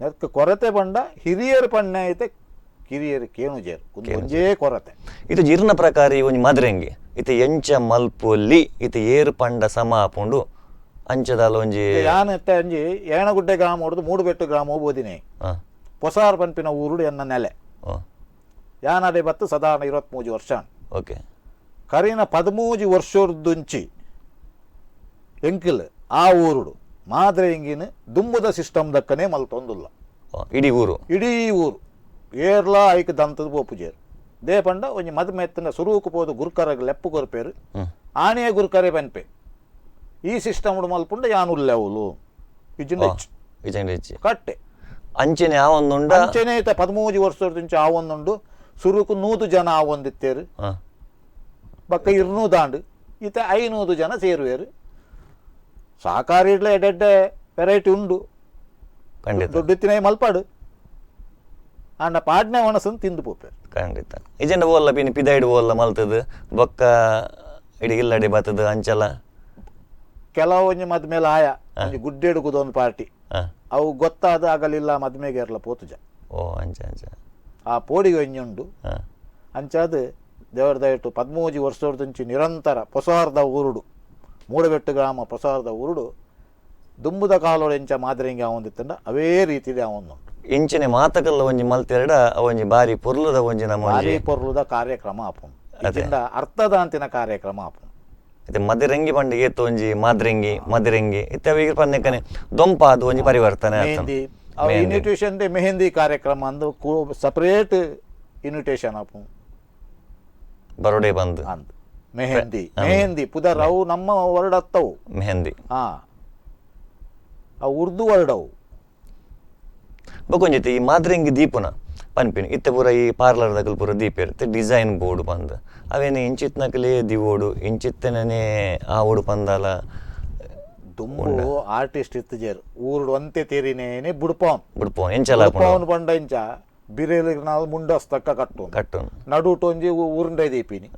ನೆಕ್ಕ ಕೊರತೆ ಬಂಡ ಹಿರಿಯರು ಪಣ್ಣ ಐತೆ ಕಿರಿಯರು ಕೇಣುಜೇರು ಒಂದು ಕೊರತೆ. ಇದು ಜೀರ್ಣ ಪ್ರಕಾರ ಒಂಜಿ ಮದ್ರೆಂಗಿ ಇತ್ತೆ ಎಂಚ ಮಲ್ಪೊಲ್ಲಿ ಇತ ಏರು ಪಂಡ ಸಮ ಆಪುಂಡು ಅಂಚದಾಲ ಒಂಜಿ ಯಾನ್ ಎತ್ತೆ ಅಂಜಿ ಏಣಗುಡ್ಡೆ ಗ್ರಾಮ ಹೊಡೆದು ಮೂಡು ಬೆಟ್ಟು ಗ್ರಾಮ ಬೋದಿನಿ ಆ, ಪೊಸಾರ್ ಪನ್ಪಿನ ಊರುಡು ಎನ್ನ ನೆಲೆ. ಯಾನಡೆ ಬತ್ತು ಸಾಧಾರಣ ಇರುವತ್ಮೂಜಿ ವರ್ಷ ಓಕೆ. ಕರೀನ ಪದಮೂಜಿ ವರ್ಷೋರ್ದುಂಚಿ. ಎಂಕಿಲ್ ಆ ಊರುಡು. ಮಾದ್ರೆ ಹಿಂಗಿನ ದುಂಬುದ ಸಿಸ್ಟಮ್ ದಕ್ಕನೆ ಮಲ್ತೊಂದುಲ್ಲ. ಇಡೀ ಊರು. ಇಡೀ ಊರು. ಏರ್ಲ ಐಕ್ ದಂತದ ಬೋಪುಜೇರು ದೇ ಪಂಡ ಒಂಜಿ ಮದುವೆ ಮೆತ್ತನ ಸುರುಕು ಪೋದು ಗುರುಕರ ಲೆಪ್ಪು ಕೊರಪೇರು ಆನೆಯ ಗುರುಕರೆ ಪನ್ಪೆ. ಈ ಸಿಸ್ಟಮ್ ಮಲ್ಪುಂಡ ಇಜ್ಜಿಂಡ ಇಜಂಡ ಇಜ್ಜಿ. ಕಟ್ಟೆ. ಅಂಚನೆ ಆ ಒಂದುಂಡ ಅಂಚನೆ ಐತೆ ಪದಮೂಜಿ ವರ್ಷದ ಆವೊಂದುಂಡು. ಆ ಒಂದುಂಡು ಸುರುಕು ನೂದು ಜನ ಆ ಒಂದಿತ್ತೇರು ಬಕ್ಕ ಇರ್ನೂದಾಂಡು. ಈತ ಐನೂದು ಜನ ಸೇರುವೇರು. ಸಾಕಾರಿ ಎಡ್ಡೆ ವೆರೈಟಿ ಉಂಡು ಖಂಡಿತ. ದೊಡ್ಡೆತ್ತಿನ ಮಲ್ಪಾಡು. ಆಂಡ ಪಾಡ್ನೆ ಒಣಸನ್ ತಿಂದು ಪೋಪೆ ಖಂಡಿತ. ಎಜೆಂಡ ಓಲ್ಲ ಪಿನಿ ಪಿದೈಡ್ ಓಲ್ಲ ಮಲ್ತದ ಬೊಕ್ಕ ಇಡಿ ಇಲ್ಲಡೆ ಬತ್ತದ ಅಂಚಲ. ಕೆಲವು ಒಂಜಿ ಮದ್ಮೇಲೆ ಆಯ ಒಂಜಿ ಗುಡ್ಡೆಡುಗುದೊಂದು ಪಾರ್ಟಿ. ಅವು ಗೊತ್ತಾದ ಆಗಲಿಲ್ಲ ಮದ್ಮೆಗೆ ಇರಲ ಪೋತುಜ. ಓ ಅಂಚ ಅಂಚ. ಆ ಪೋಡಿಗೆ ಒಂಜಿ ಉಂಡು ಅಂಚಾದು ದೇವರ ದಯಟು ಪದ್ಮೂಜಿ ವರ್ಷದೊಂಚಿ ನಿರಂತರ ಪೊಸಾರದ ಊರುಡು. ಮೂಡಬೆಟ್ಟು ಗ್ರಾಮ ಪ್ರಸಾರದ ಉರುಡು ದುಂಬುದ ಕಾಲೊಡೆಂಚ ಮಾದರಿಂಗೆ ಅವಂದಿತ್ತಂಡ ಅವೇ ರೀತಿಲಿ ಅವನು ಇಂಚನೆ ಮಾತಕಲ್ಲ ಒಂಜಿ ಮಲ್ತೆರಡ ಒಂಜಿ ಬಾರಿ ಪೊರ್ಲುದ ಒಂಜಿ ನಮ್ಮ ಬಾರಿ ಪೊರ್ಲದ ಕಾರ್ಯಕ್ರಮ ಆಪುಂಡು ಇದರಿಂದ ಅರ್ಥದಾಂತಿನ ಕಾರ್ಯಕ್ರಮ ಆಪುಂಡು ಇತ್ತೆ ಮದಿರಂಗಿ ಪಂಡಿಗೆ ತೋಂಜಿ ಒಂಜಿ ಮಾದ್ರೆಂಗಿ ಮದಿರಂಗಿ ಇತ್ತೆ ಅವಿಗೆ ದೊಂಪ ಅದು ಒಂಜಿ ಪರಿವರ್ತನೆ. ಮೆಹಂದಿ. ಇನ್ವಿಟೇಷನ್ ಡೆ ಮೆಹಂದಿ ಕಾರ್ಯಕ್ರಮ ಅಂದು ಸಪರೇಟ್ ಇನ್ವಿಟೇಷನ್ ಆಪು ಬರೋಡೆ ಬಂದು. ಅಂದ್ ಮೆಹಂದಿ ಮೆಹಂದಿ ಪುದರ್ ಅವು ನಮ್ಮ ವರ್ಡ್ ಹತ್ತವು ಮೆಹಂದಿ ಹಾ ಅವು ಉರ್ದು ವರ್ಡ್ ಅವು ಬೊಕೊಂಜಿತಿ ಈ ಮಾದ್ರೆಂಗಿ ದೀಪುನ ಪನ್ಪಿನ ಇತ್ತೆ ಪೂರ ಈ ಪಾರ್ಲರ್ದಾಗ ಪೂರ ದೀಪ ಇರುತ್ತೆ ಡಿಸೈನ್ ಬೋರ್ಡ್ ಬಂದು ಅವೇನು ಇಂಚಿತ್ನಕಲೇ ದಿವೋಡು ಇಂಚಿತ್ತನೇ ಆ ಓಡು ಪಂದಾಲ ದುಂಬು ಆರ್ಟಿಸ್ಟ್ ಇತ್ತು ಜೇರು ಊರುಡು ಅಂತೆ ತೀರಿನೇನೆ ಬುಡ್ಪವನ್ ಬಿಡ್ಪೋ ಎಂಚಲ ಬುಡ್ಪವನ್ ಬಂಡ ಇಂಚ ಬಿರೇಲಿಗೆ ನಾವು ಮುಂಡಸ್ತಕ್ಕ ಕಟ್ಟು ಕಟ್ಟು. ನಡುಟು ಒಂಜಿ ಉರುಂಡೆ ದೀಪಿನಿ.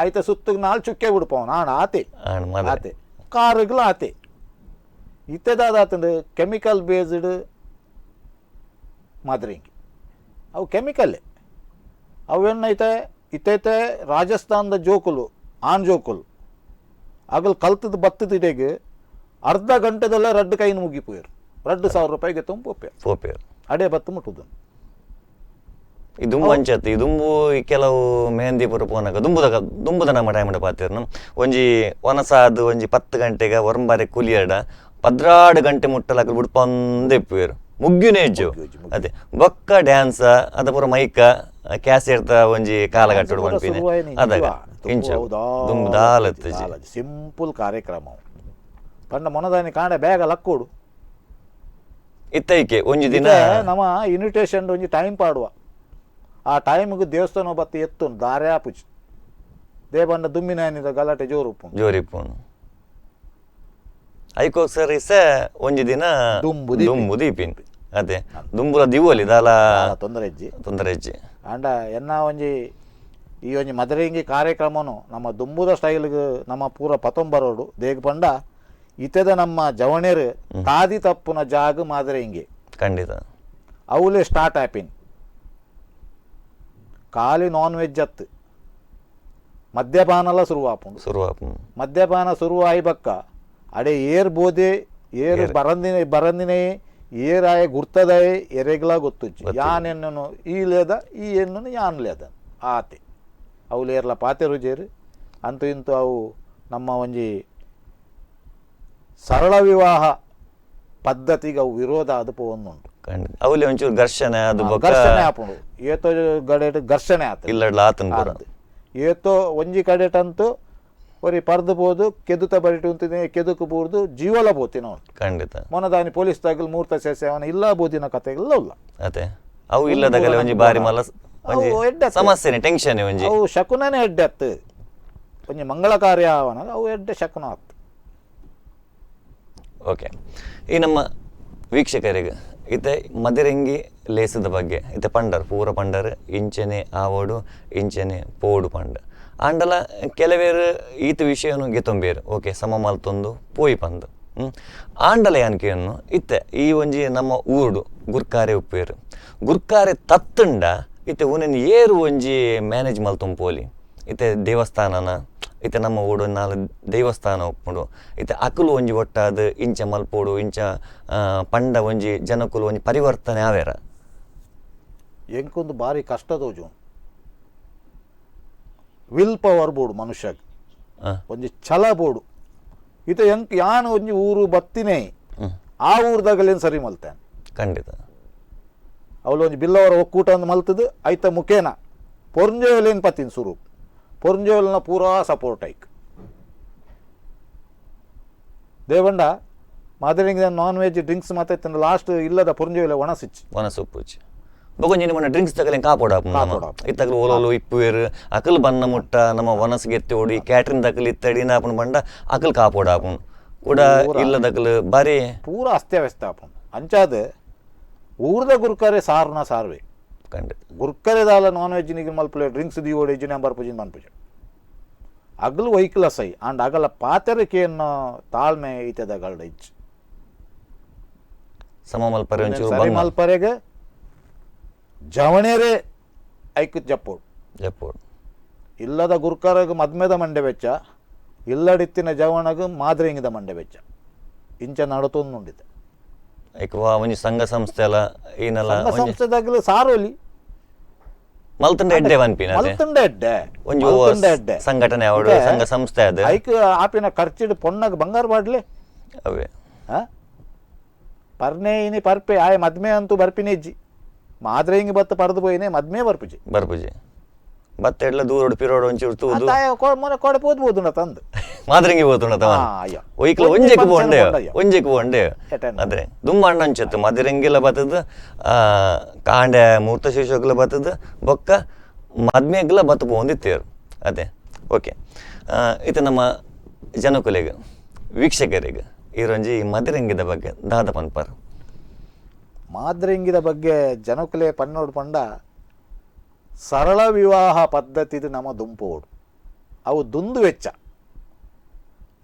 ಆಯ್ತ ಸುತ್ತಿಗೆ ನಾಲ್ ಚುಕ್ಕೆ ಬಿಡ್ಪವನ್ ಆಣ ಆತೆ. ಆತೆ. ಇತ್ತೆ ಆತೆ. ಇತ್ತದಾದ ಆತಂದು ಕೆಮಿಕಲ್ ಬೇಸ್ಡ್ ಮಾದರಿ ಅವು ಕೆಮಿಕಲ್ಲೇ. ಅವೇನೈತೆ? ಇತ್ತೈತೆ? ರಾಜಸ್ಥಾನದ ಜೋಕುಲು ಆನ್ ಜೋಕುಲು. ಆಗಲ್ ಕಲ್ತದ ಬತ್ತದ ಇಡೆಗೆ ಅರ್ಧ ಗಂಟೆದಲ್ಲ ರಡ್ಡು ಕೈನ ಮುಗಿಪೋಯರು ರಡ್ ಸಾವಿರ ರೂಪಾಯಿಗೆ ತುಂಬ ಪೋಪೇರ್ ಅಡೆ ಬತ್ತು ಮುಟ್ಟುದು ಈ ದುಂಬು ಅಂಚತ್ತು ಈ ದುಂಬು ಕೆಲವು ಮೆಹಂದಿ ಪೂರ ಪೋನಗ ದುಂಬುದ ದುಂಬುದ ನಮ್ಮ ಟೈಮ್ ಪಾತಿರ್ನ ಒಂಜಿ ಒನಸಾದ್ ಒಂಜಿ ಪತ್ತು ಗಂಟೆಗೆ ಒರಂಬಾರೆ ಕೂಲಿಯಡ ಪದ್ರಾಡು ಗಂಟೆ ಮುಟ್ಟಲಕ ಬಿಡ್ಪಂದೆ ಇಪ್ಪುವೇರು ಮುಗ್ಗಿನ ಹೆಜ್ಜು ಅದೇ. ಬೊಕ್ಕ ಡ್ಯಾನ್ಸ್ ಅದ ಪೂರ ಮೈಕ ಕ್ಯಾಸೆಟ್ ಒಂಜಿ ಕಾಲ ಕಟ್ಟುಡು ಪನ್ಪಿನೆ ಅದಾಗ ಇಂಚು. ದುಂಬು ಸಿಂಪಲ್ ಕಾರ್ಯಕ್ರಮ. ಪಂಡ ಮೊನದಾನಿ ಕಾಂಡೆ ಬೇಗ ಲಕ್ಕೋಡು. ಇತ್ತೈಕೆ ಒಂಜಿ ದಿನ. ನಮ್ಮ ಇನ್ವಿಟೇಷನ್ ಒಂಜಿ ಟೈಮ್ ಪಾಡುವ. ಆ ಟೈಮ್ಗೆ ದೇವಸ್ಥಾನ ಬತ್ತಿ ಎತ್ತು ದಾರೆ ಆಪುಜಿ ದೇವಣ್ಣ ದುಮ್ಮಿನ ಗಲಾಟೆ ಜೋರು ಜೋರಿಪ್ಪು ಜೋರಿಪ್ಪುನು ಐಕೋಕ್ ಸರಿ ಸ ಒಂಜಿ ದಿನ ದುಂಬು. ದುಂಬು ದೀಪಿನ್. ಅದೇ ದುಂಬುಲ ದಿವಲಿ ದಾಲ ತೊಂದರೆ ಇಜ್ಜಿ ತೊಂದರೆ ಹೆಜ್ಜೆ. ಆಂಡ ಎನ್ನ ಒಂಜಿ ಈ ಒಂಜಿ ಮದರಿಂಗಿ ಕಾರ್ಯಕ್ರಮನು ನಮ್ಮ ದುಂಬುದ ಸ್ಟೈಲ್ಗೆ ನಮ್ಮ ಪೂರ ಪತೊಂಬರೋಡು ದೇಗ್ ಪಂಡ ಇತದ ನಮ್ಮ ಜವಣೇರು ತಾದಿ ತಪ್ಪುನ ಜಾಗ ಮಾದರಿಂಗಿ. ಖಂಡಿತ. ಅವಲೇ ಸ್ಟಾರ್ಟ್ ಆಪಿನ್ ಖಾಲಿ ನಾನ್ ವೆಜ್ ಅತ್ತು ಮದ್ಯಪಾನಲ ಶುರು ಆಪುಂಡು ಶುರುವ ಮದ್ಯಪಾನ ಶುರು ಆಯ್ಬಕ್ಕ ಅಡೆ ಏರ್ ಬೋದೆ ಏರ್ ಬರಂದಿನ ಬರಂದಿನೇ ಏರಾಯ ಗುರ್ತದಾಯ ಎರೆಗ್ಲ ಗೊತ್ತು ಯಾನ್ ಎನ್ನನು ಈ ಲೇದ ಈ ಎನ್ನನು ಯಾನ್ ಲೇದ. ಆತೆ. ಅವು ಲೇರ್ಲ ಪಾತೆ ರುಜೇರು ಅಂತೂ ಇಂತೂ ಅವು ನಮ್ಮ ಒಂಜಿ ಸರಳ ವಿವಾಹ ಪದ್ಧತಿಗೆ ಅವು ವಿರೋಧ ಅದು ಪೋವೊಂದುಂಟು ಅವಲ್ಲಿ ಒಂಚೂರು ಘರ್ಷಣೆ ಅದು ಬೊಕ್ಕ ಘರ್ಷಣೆ ಆಪುಂಡು ಏತೋ ಗಡೆಟ್ ಘರ್ಷಣೆ ಆತ ಇಲ್ಲಡ್ಲ ಆತನ್ ಪೂರ. ಏತೋ ಒಂಜಿ ಕಡೆಟಂತೂ ಒರಿ ಪರ್ದು ಬೋದು ಕೆದುತ ಬರಿಟು ಅಂತಿದೆ ಕೆದುಕು ಬೂರ್ದು ಜೀವಲ ಬೋತಿನ ಖಂಡಿತ. ಮೊನದಾನಿ ಪೊಲೀಸ್ ತಗಲ್ ಮೂರ್ತ ಸೇಸೆ ಅವನ ಇಲ್ಲ ಬೋದಿನ ಕತೆ ಇಲ್ಲ. ಇಲ್ಲ ಅದೇ. ಅವು ಇಲ್ಲದಾಗಲೇ ಒಂಜಿ ಬಾರಿ ಮಲ ಒಂಜಿ ಸಮಸ್ಯೆನೆ ಟೆನ್ಷನ್ ಒಂಜಿ. ಅವು ಶಕುನನೇ ಎಡ್ಡೆ ಅತ್ತು ಒಂಜಿ ಮಂಗಳ ಕಾರ್ಯ ಅವನ ಅವು ಎಡ್ಡೆ ಶಕುನ ಆತು ಓಕೆ. ಈ ನಮ್ಮ ವೀಕ್ಷಕರಿಗೆ ಇತ್ತೆ ಮದಿರಂಗಿ ಲೇಸದ ಬಗ್ಗೆ. ಇತ್ತೆ ಪಂಡರ್, ಪೂರ ಪಂಡರ್, ಇಂಚನೆ ಆವೋಡು, ಇಂಚನೆ ಪೋಡು ಪಂಡ. ಆಂಡಲ ಕೆಲವೇರು ಈತ ವಿಷಯನು ಗೆತೊಂಬೇರು. ಓಕೆ, ಸಮ ಮಲ್ತೊಂದು ಪೋಯಿ ಪಂದು. ಹ್ಮ್. ಆಂಡಲ ಯಾನ್ಕೆಯನ್ನು ಇತ್ತೆ, ಈ ಒಂಜಿ ನಮ್ಮ ಊರುಡು, ಗುರ್ಕಾರೆ ಉಪ್ಪೇರು. ಗುರ್ಕಾರೆ ತತ್ತುಂಡ, ಇತ್ತೆ ಉನ್ನ ಏರು ಒಂಜಿ ಮ್ಯಾನೇಜ್ ಮಲ್ತೊಂದು ಪೋಲಿ ಇತ್ತೆ ದೇವಸ್ಥಾನನ ಇತ್ತೆ ನಮ್ಮ ಓಡು ನಾಲ್ ದೇವಸ್ಥಾನ ಒಪ್ಪುಂಡು ಇತ್ತೆ ಅಕುಲು ಒಂಜಿ ಒಟ್ಟಾದ ಇಂಚ ಮಲ್ಪೋಡು ಇಂಚ ಪಂಡ ಒಂಜಿ ಜನಕುಲು ಒಂಜಿ ಪರಿವರ್ತನೆ ಆವೇರ? ಎಂಕೊಂದು ಬಾರಿ ಕಷ್ಟದೋಜು ವಿಲ್ ಪವರ್ ಬೋಡು ಮನುಷ್ಯ ಒಂಜಿ ಛಲ ಬೋಡು ಇತ ಎಂಕ್ ಯಾನ್ ಒಂಜಿ ಊರು ಬತ್ತಿನೇ. ಆ ಊರ್ದಾಗಲೇನು ಸರಿ ಮಲ್ತೆ ಖಂಡಿತ. ಅವಳು ಒಂಜಿ ಬಿಲ್ಲವರ ಒಕ್ಕೂಟ ಅಂದ್ ಮಲ್ತದು ಐತ ಮುಖೇನ. ಪೊರ್ಂಜೋಲೇನು ಪತ್ತಿನ ಸುರು? ಪೊರ್ಂಜೋಲ್ನ ಪೂರಾ ಸಪೋರ್ಟ್ ಐಕ್ ದೇವಂಡ ಮಾದರಿಂಗ ನಾನ್ ವೆಜ್ ಡ್ರಿಂಕ್ಸ್ ಮತ್ತೆ ಲಾಸ್ಟ್ ಇಲ್ಲದ ಪೊರ್ಂಜೋಲೆ ಒಣಸಿಚ್ಚಿ ವನಸೊಪ್ಪುಜಿ ಬೊಕೊಂಜಿ మన ಡ್ರಿಂಕ್ಸ್ ತಗಲೆ ಕಾಪಾಡಾಪು ನಮ್ಮ ಕಾಪಾಡಾಪು. ಇತ್ತಗಲು ಓಲೋಲು ಇಪ್ಪುವೇರು ಅಕಲ್ ಬನ್ನ ಮುಟ್ಟ ನಮ್ಮ ವನಸ್ಗೆ ಎತ್ತಿ ಓಡಿ ಕ್ಯಾಟ್ರಿನ್ ದಕಲ್ ಇತ್ತಡಿ ನಾಪನ್ ಬಂಡ ಅಕಲ್ ಕಾಪಾಡಾಪುನ್ ಕೂಡ ಇಲ್ಲದಕಲ್ ಬಾರಿ ಪೂರ ಅಸ್ತವ್ಯಸ್ತ ಆಪುನ್ ಅಂಚಾದ ಊರ್ದ ಗುರ್ಕರೆ ಸಾರ್ನ ಸಾರ್ವೆ ಖಂಡಿತ ಗುರ್ಕರೆ ದಾಲ ನಾನ್ ವೆಜ್ ನಿಗೆ ಮಲ್ಪಲೆ ಡ್ರಿಂಕ್ಸ್ ದಿಯೋಡಿ ಎಜ್ಜಿನ ಬರ್ಪುಜಿನ್ ಮನ್ಪುಜ ಅಗಲು ವೈಕಲ ಸೈ ಅಂಡ್ ಅಗಲ ಪಾತೆರಕೆಯನ್ನು ತಾಳ್ಮೆ ಐತೆ ಗಲ್ಡ ಇಚ್ಚು ಸಮ ಮಲ್ಪರೆ ಸರಿ ಮಲ್ಪರೆಗೆ ಜವಣೇರೆ ಐಕ್ ಜಪ್ಪೋಡು. ಜಪ್ಪೋಡು. ಇಲ್ಲದ ಗುರ್ಕರಗ ಮದ್ಮೆದ ಮಂಡೆ ವೆಚ್ಚ ಇಲ್ಲಡಿತ್ತಿನ ಜವಣಗ ಮಾದ್ರಿಂಗಿದ ಮಂಡೆ ವೆಚ್ಚ ಇಂಚ ನಡತೊಂದು ಸಂಘ ಸಂಸ್ಥೆ ಎಲ್ಲ ಏನಲ್ಲ ಸಂಘ ಒಂಜಿ ಸಂಸ್ಥೆದಾಗಲಿ ಸಾರೋಲಿ ಮಲ್ತಂಡ ಎಡ್ಡೆ ವನ್ಪಿನ ಮಲ್ತಂಡ ಎಡ್ಡೆ ಒಂಜಿ ಮಲ್ತಂಡ ಎಡ್ಡೆ ಸಂಘಟನೆ ಅವಡು ಸಂಘ ಸಂಸ್ಥೆ ಅದು. ಐಕ್ ಆಪಿನ ಖರ್ಚಿಡ್ ಪೊಣ್ಣಗ ಬಂಗಾರ ಬಾಡ್ಲೆ ಅವೇ? ಪರ್ನೆ ಇನಿ ಪರ್ಪೆ ಆಯ್ ಮದ್ಮೆ ಅಂತೂ ಬರ್ಪಿನೇಜ್ಜಿ ಮಾದ್ರೆ ಹಿಂಗೆ ಬತ್ತ ಪರ್ದು ಪೋಯಿನೆ ಮದ್ಮೆ ಬರ್ಪುಜಿ. ಬರ್ಪುಜಿ. ಮತ್ತೆ ಎಲ್ಲ ದೂರ ಉಡುಪಿ ರೋಡ್ ಒಂಚೂರು ತೂದು. ಮೊನ್ನೆ ಕೊಡೆ ಪೋದು ಪೋದು ತಂದು. ಮಾದ್ರಿಂಗಿ ಪೋತುಂಡ ತವ ಒಯ್ಕಲ ಒಂಜೆಕ್ ಪೋಂಡೆ ಒಂಜೆಕ್ ಪೋಂಡೆ ಅದೇ. ದುಮ್ಮ ಅಣ್ಣ ಅಂಚತ್ತು ಮದಿರಂಗಿಲ ಬತ್ತದ ಕಾಂಡೆ ಮೂರ್ತ ಶಿಶುಗಳ ಬತ್ತದ ಬೊಕ್ಕ ಮದ್ಮೆಗ್ಲ ಬತ್ತು ಪೋಂದಿತ್ತೇರು. ಅದೇ. ಓಕೆ ಇದು ನಮ್ಮ ಜನಕುಲೆಗೆ ವೀಕ್ಷಕರಿಗೆ ಈರೊಂಜಿ ಮದಿರಂಗಿದ ಬಗ್ಗೆ ದಾದ ಪನ್ಪರ್. ಮಾದ್ರಿಂಗಿದ ಬಗ್ಗೆ ಜನಕುಲೆ ಪನ್ನೋಡು ಪಂಡ ಸರಳ ವಿವಾಹ ಪದ್ಧತಿದು ನಮ್ಮ ದುಂಪೋಡು ಅವು ದುಂದು ವೆಚ್ಚ.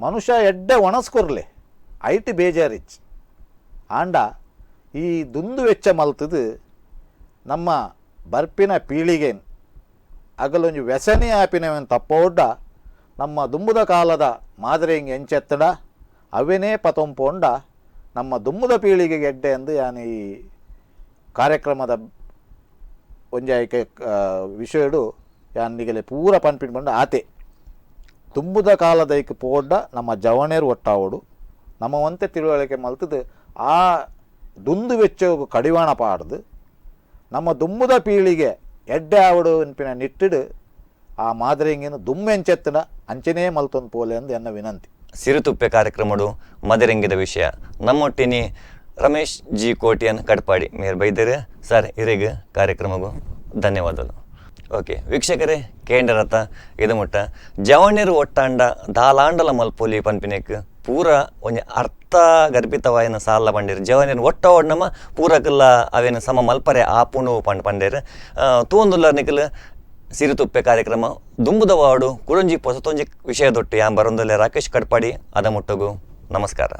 ಮನುಷ್ಯ ಎಡ್ಡೆ ಒಣಸ್ಕೊರ್ಲೆ. ಐಟಿ ಬೇಜಾರಿಚ್ ಆಂಡ ಈ ದುಂದು ವೆಚ್ಚ ಮಲ್ತದು ನಮ್ಮ ಬರ್ಪಿನ ಪೀಳಿಗೆನ್. ಅಗಲೊಂಜು ವ್ಯಸನಿ ಆಪಿನವೆನ್ ತಪ್ಪೋಡ್ಡ. ನಮ್ಮ ದುಂಬುದ ಕಾಲದ ಮಾದರೆಂಗೆ ಎಂಚೆತ್ತಡ. ಅವೇನೇ ಪತೊಂಪೋಂಡ. ನಮ್ಮ ದುಂಬುದ ಪೀಳಿಗೆಗೆ ಎಡ್ಡೆ ಎಂದು ಯಾನೀ ಈ ಕಾರ್ಯಕ್ರಮದ ಒಂಜಾಯ್ಕೆ ವಿಷಯಡು ಯಾನ್ ನಿಗಲೆ ಪೂರ ಪನ್ಪಿನ್ ಬಂದು ಆತೆ. ತುಂಬುದ ಕಾಲದೈಕ್ ಪೋಡ್ಡ ನಮ್ಮ ಜವಣೇರು ಒಟ್ಟಾವಡು. ನಮ್ಮ ಒಂತೆ ತಿಳುವಳಿಕೆ ಮಲ್ತದು, ಆ ದುಂದು ವೆಚ್ಚವು ಕಡಿವಾಣ ಪಾಡ್ದು. ನಮ್ಮ ದುಮ್ಮುದ ಪೀಳಿಗೆ ಎಡ್ಡೆ ಆವಡು ಅನ್ಪಿನ ನಿಟ್ಟಿಡು, ಆ ಮಾದರಿಂಗಿನ ದುಮ್ಮೆಂಚೆತ್ತಿನ ಅಂಚನೇ ಮಲ್ತೊಂದು ಪೋಲೆ ಅಂದು ಎನ್ನ ವಿನಂತಿ. ಸಿರುತುಪ್ಪೆ ಕಾರ್ಯಕ್ರಮಡು ಮದರಿಂಗಿದ ವಿಷಯ. ನಮ್ಮೊಟ್ಟಿನಿ ರಮೇಶ್, ಜಿ ಕೋಟಿಯನ್, ಕಡ್ಪಾಡಿ, ಮೇರ್ ಬೈದರೆ. ಸರ್, ಇರಿಗೆ ಕಾರ್ಯಕ್ರಮಗೂ ಧನ್ಯವಾದಗಳು. ಓಕೆ, ವೀಕ್ಷಕರೇ ಕೇಂದ್ರರಥ ಇದು ಮುಟ್ಟ. ಜವಣಿರು ಒಟ್ಟಾಂಡ, ದಾಲಾಂಡಲ ಮಲ್ಪೊಲಿ ಪನ್ಪಿನೆಕ್, ಪೂರ ಒಂಜಿ ಅರ್ಥ ಗರ್ಭಿತವಾಯಿನ ಸಾಲ ಪಂಡಿರು. ಜವನಿನ ಒಟ್ಟ ಒಡ್ನಮ ಪೂರಕಲ್ಲ ಅವೇನು ಸಮ ಮಲ್ಪರೆ ಆಪುಣು ಪಂಡ್ ಪಂಡೇರು. ತೂಂದುಲ್ಲ ನಿಖಲ್ ಸಿರಿತುಪ್ಪೆ ಕಾರ್ಯಕ್ರಮ, ದುಂಬುದ ವಾಡು ಕುಡಂಜಿ ಪೊಸತೊಂಜಿ ವಿಷಯದೊಟ್ಟು ಯಾಂ ಬರೊಂದಲ್ಲೇ ರಾಕೇಶ್ ಕಡ್ಪಾಡಿ, ಅದ ಮುಟ್ಟಗು ನಮಸ್ಕಾರ.